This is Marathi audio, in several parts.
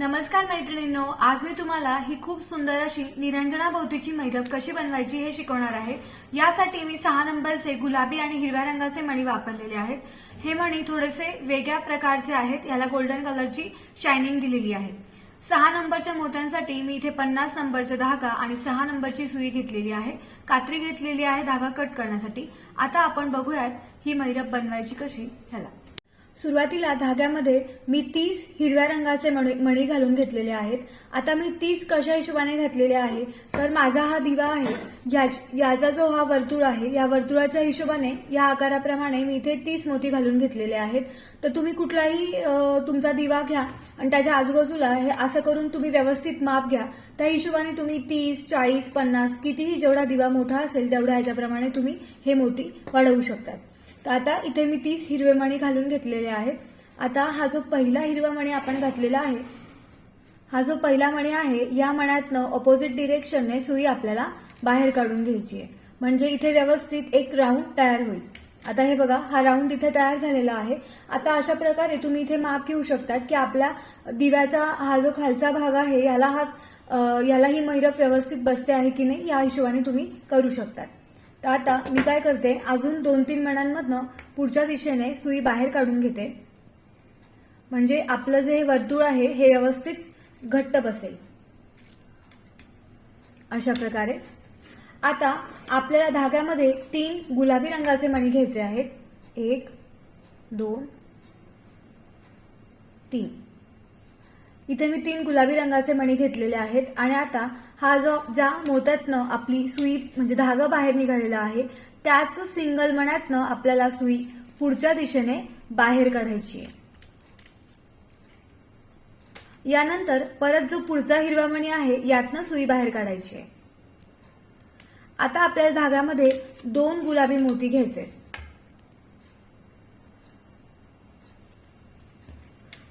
नमस्कार मैत्रिणींनो आज मी तुम्हाला ही खूप सुंदर अशी निरंजना भोवतीची मैरप कशी बनवायची हे शिकवणार आहे. यासाठी मी सहा नंबरचे गुलाबी आणि हिरव्या रंगाचे मणी वापरलेले आहेत. हे मणी थोडेसे वेगळ्या प्रकारचे आहेत याला गोल्डन कलरची शायनिंग दिलेली आहे. सहा नंबरच्या मोत्यांसाठी मी इथे पन्नास नंबरचा धागा आणि सहा नंबरची सुई घेतलेली आहे. कात्री घेतलेली आहे धागा कट करण्यासाठी. आता आपण बघूयात ही मैरप बनवायची कशी ह्याला. सुरुवातीला धाग्यामध्ये मी तीस हिरव्या रंगाचे मणी मणी घालून घेतलेले आहेत. आता मी तीस कशा हिशोबाने घातलेले आहे तर माझा हा दिवा आहे याचा जो हा वर्तुळ आहे या वर्तुळाच्या हिशोबाने या आकाराप्रमाणे मी इथे तीस मोती घालून घेतलेले आहेत. तर तुम्ही कुठलाही तुमचा दिवा घ्या आणि त्याच्या आजूबाजूला हे असं करून तुम्ही व्यवस्थित माप घ्या. त्या हिशोबाने तुम्ही तीस चाळीस पन्नास कितीही जेवढा दिवा मोठा असेल तेवढा ह्याच्याप्रमाणे तुम्ही हे मोती वाढवू शकतात. तर आता इथे मी तीस हिरवे मणी घालून घेतलेले आहेत. आता हा जो पहिला हिरवा मणी आपण घातलेला आहे हा जो पहिला मणी आहे या मण्यातनं ऑपोजिट डिरेक्शनने सुई आपल्याला बाहेर काढून घ्यायची आहे. म्हणजे इथे व्यवस्थित एक राऊंड तयार होईल. आता हे बघा हा राऊंड इथे तयार झालेला आहे. आता अशा प्रकारे तुम्ही इथे माप घेऊ शकतात की आपल्या दिव्याचा हा जो खालचा भाग आहे याला हा याला ही मैरप व्यवस्थित बसते आहे की नाही या हिशोबाने तुम्ही करू शकतात. तर आता मी काय करते अजून दोन तीन मणांमधनं पुढच्या दिशेने सुई बाहेर काढून घेते. म्हणजे आपलं जे हे वर्तुळ आहे हे व्यवस्थित घट्ट बसेल. अशा प्रकारे. आता आपल्याला धाग्यामध्ये तीन गुलाबी रंगाचे मणी घ्यायचे आहेत. एक दोन तीन. इथे मी तीन गुलाबी रंगाचे मणी घेतलेले आहेत. आणि आता हा जो ज्या मोत्यातनं आपली सुई म्हणजे धागा बाहेर निघालेला आहे त्याच सिंगल मण्यातनं आपल्याला सुई पुढच्या दिशेने बाहेर काढायची आहे. यानंतर परत जो पुढचा हिरवा मणी आहे यातनं सुई बाहेर काढायची आहे. आता आपल्याला धाग्यामध्ये दोन गुलाबी मोती घ्यायचे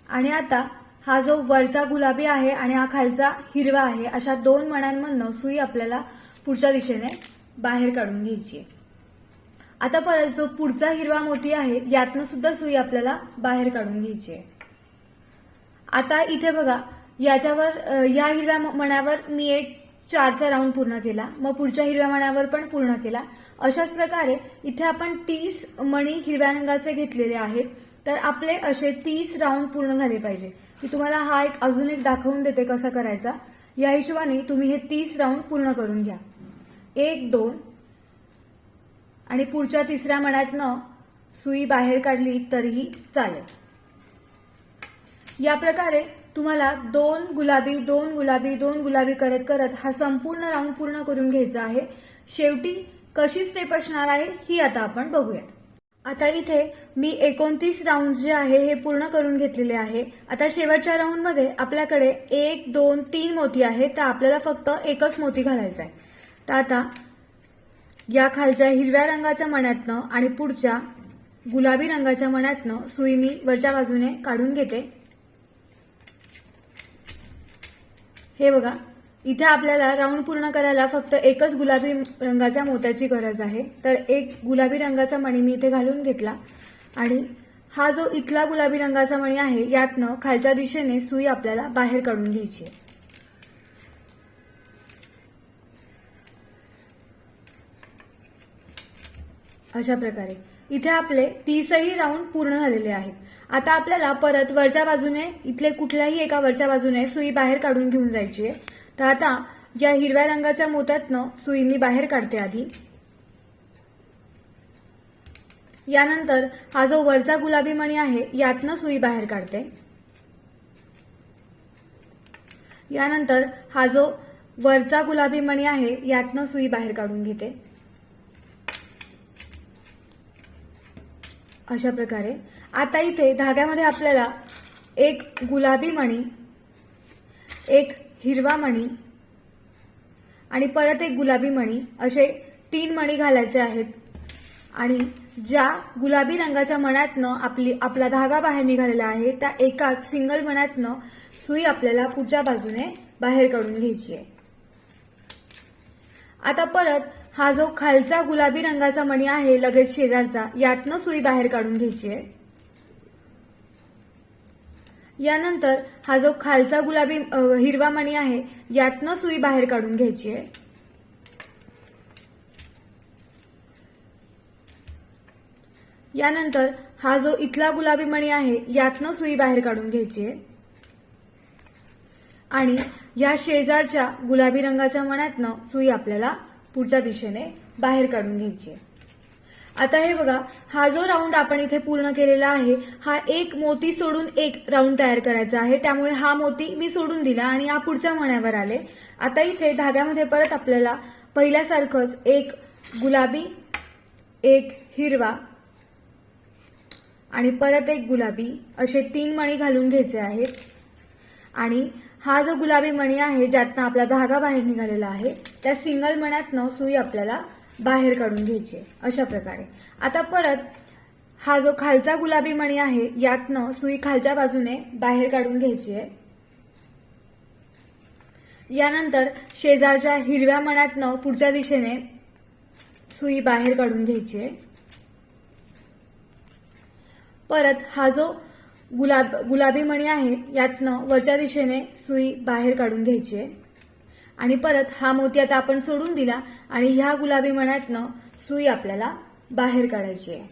आणि आता हा जो वरचा गुलाबी आहे आणि हा खालचा हिरवा आहे अशा दोन मण्यांमधनं सुई आपल्याला पुढच्या दिशेने बाहेर काढून घ्यायची आहे. आता परत जो पुढचा हिरवा मोती आहे यातनं सुद्धा सुई आपल्याला बाहेर काढून घ्यायची आहे. आता इथे बघा याच्यावर या हिरव्या मण्यावर मी एक चारचा राऊंड पूर्ण केला मग पुढच्या हिरव्या मण्यावर पण पूर्ण केला. अशाच प्रकारे इथे आपण तीस मणी हिरव्या रंगाचे घेतलेले आहेत तर आपले असे तीस राऊंड पूर्ण झाले पाहिजे. की तुम्हाला हा एक अजून एक दाखवून देते कसा करायचा. या हिशोबाने तुम्ही हे तीस राऊंड पूर्ण करून घ्या. एक दोन. आणि पुढच्या तिसऱ्या मण्यातनं सुई बाहेर काढली तरीही चालेल. या प्रकारे तुम्हाला दोन गुलाबी दोन गुलाबी दोन गुलाबी करत करत हा संपूर्ण राऊंड पूर्ण करून घ्यायचा आहे. शेवटी कशी स्टेप असणार आहे ही आता आपण बघूयात. आता इथे मी एकोणतीस राऊंड जे आहे हे पूर्ण करून घेतलेले आहे. आता शेवटच्या राऊंडमध्ये आपल्याकडे एक दोन तीन मोती आहेत तर आपल्याला फक्त एकच मोती घालायचा आहे. तर आता या खालच्या हिरव्या रंगाच्या मण्यातनं आणि पुढच्या गुलाबी रंगाच्या मण्यातनं सुई मी वरच्या बाजूने काढून घेते. हे बघा इथे आपल्याला राऊंड पूर्ण करायला फक्त एकच गुलाबी रंगाच्या मोत्याची गरज आहे. तर एक गुलाबी रंगाचा मणी मी इथे घालून घेतला. आणि हा जो इथला गुलाबी रंगाचा मणी आहे यातनं खालच्या दिशेने सुई आपल्याला बाहेर काढून घ्यायची आहे. अशा प्रकारे. इथे आपले तीसही राऊंड पूर्ण झालेले आहेत. आता आपल्याला परत वरच्या बाजूने इथले कुठल्याही एका वरच्या बाजूने सुई बाहेर काढून घेऊन जायची आहे. तर आता या हिरव्या रंगाच्या मोत्यातनं सुई मी बाहेर काढते आधी. यानंतर हा जो वरचा गुलाबी मणी आहे यातनं सुई बाहेर काढते. यानंतर हा जो वरचा गुलाबी मणी आहे यातनं सुई बाहेर काढून घेते. अशा प्रकारे. आता इथे धाग्यामध्ये आपल्याला एक गुलाबी मणी एक हिरवा मणी आणि परत एक गुलाबी मणी असे तीन मणी घालायचे आहेत. आणि ज्या गुलाबी रंगाच्या मण्यातनं आपली आपला धागा बाहेर निघालेला आहे त्या एकाच सिंगल मण्यातनं सुई आपल्याला पुढच्या बाजूने बाहेर काढून घ्यायची आहे. आता परत हा जो खालचा गुलाबी रंगाचा मणी आहे लगेच शेजारचा यातनं सुई बाहेर काढून घ्यायची आहे. यानंतर हा जो खालचा गुलाबी हिरवा मणी आहे यातनं सुई बाहेर काढून घ्यायची आहे. यानंतर हा जो इथला गुलाबी मणी आहे यातनं सुई बाहेर काढून घ्यायची आहे. आणि या शेजारच्या गुलाबी रंगाच्या मण्यातनं सुई आपल्याला पुढच्या दिशेने बाहेर काढून घ्यायची आहे. आता हे बघा हा जो राऊंड आपण इथे पूर्ण केलेला आहे हा एक मोती सोडून एक राऊंड तयार करायचा आहे. त्यामुळे हा मोती मी सोडून दिला आणि या पुढच्या मण्यावर आले. आता इथे धाग्यामध्ये परत आपल्याला पहिल्यासारखंच एक गुलाबी एक हिरवा आणि परत एक गुलाबी असे तीन मणी घालून घ्यायचे आहेत. आणि हा जो गुलाबी मणी आहे ज्यातनं आपला धागा बाहेर निघालेला आहे त्या सिंगल मण्यातनं सुई आपल्याला बाहेर काढून घ्यायची. आहे. अशा प्रकारे. आता परत हा जो खालचा गुलाबी मणी आहे यातनं सुई खालच्या बाजूने बाहेर काढून घ्यायची आहे. यानंतर शेजारच्या हिरव्या मण्यातनं पुढच्या दिशेने सुई बाहेर काढून घ्यायची आहे. परत हा जो गुलाब गुलाबी मणी आहे यातनं वरच्या दिशेने सुई बाहेर काढून घ्यायची आहे. आणि परत हा मोती आता आपण सोडून दिला आणि ह्या गुलाबी मण्यातनं सुई आपल्याला बाहेर काढायची आहे.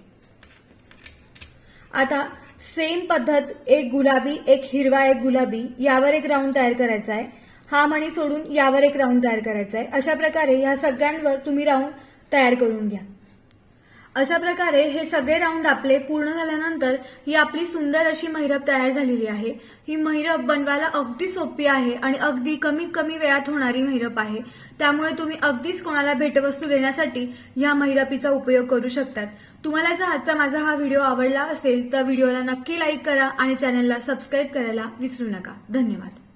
आता सेम पद्धत एक गुलाबी एक हिरवा एक गुलाबी यावर एक राऊंड तयार करायचा आहे. हा मणी सोडून यावर एक राऊंड तयार करायचा आहे. अशा प्रकारे ह्या सगळ्यांवर तुम्ही राऊंड तयार करून घ्या. अशा प्रकारे हे सगळे राऊंड आपले पूर्ण झाल्यानंतर ही आपली सुंदर अशी महिरप तयार झालेली आहे. ही महिरप बनवायला अगदी सोपी आहे आणि अगदी कमीत कमी वेळात होणारी महिरप आहे. त्यामुळे तुम्ही अगदीच कोणाला भेटवस्तू देण्यासाठी या महिरपीचा उपयोग करू शकतात. तुम्हाला जर आजचा माझा हा व्हिडिओ आवडला असेल तर व्हिडिओला नक्की लाईक करा आणि चॅनलला सबस्क्राईब करायला विसरू नका. धन्यवाद.